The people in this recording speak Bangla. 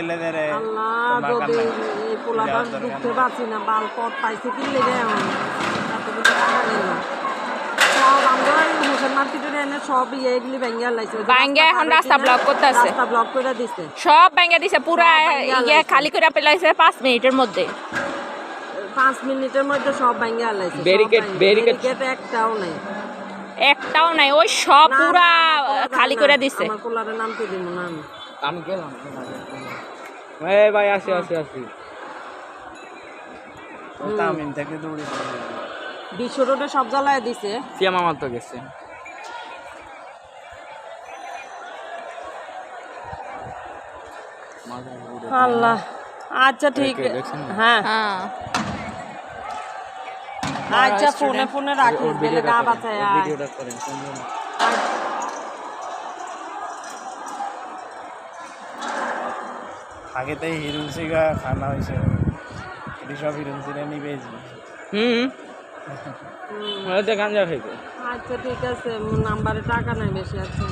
এলে দেরে আল্লাহ যদি এই পোলাটা ঢুকতে পারছি না বাল পথ পাইছে কি লেগে এখন এতগুলো টাকা গেল সব ইয়ে দিছে। সব পুরা ইয়ে খালি করে পেলাইছে পাঁচ মিনিটের মধ্যে। পাঁচ মিনিটের মধ্যে সব ভেঙে একটাও নাই। একটাও নাই ওই সব পুরা খালি করে দিছে। আমার পোলারে নামতে দিব না আমি। আমি গেলাম। এই ভাই আসি আসি আসি। তামিম থেকে দৌড়ি। বিশ্ব রোডে সব জ্বালায় দিছে। সিয়া মামা তো গেছে। আল্লাহ। আচ্ছা ঠিক। হ্যাঁ। হ্যাঁ। আচ্ছা ফোনে ফোনে রাখিস বেলে গা বাঁচায় ভিডিওটা করেন সুন্দর। আগে তাই হিরুলসিগা খানা হয়েছে এটি সব হিরুলসিরা নিবে হুম ওই তো গাঞ্জা খাইছে আচ্ছা ঠিক আছে নাম্বারে টাকা নাই বেশি আছে।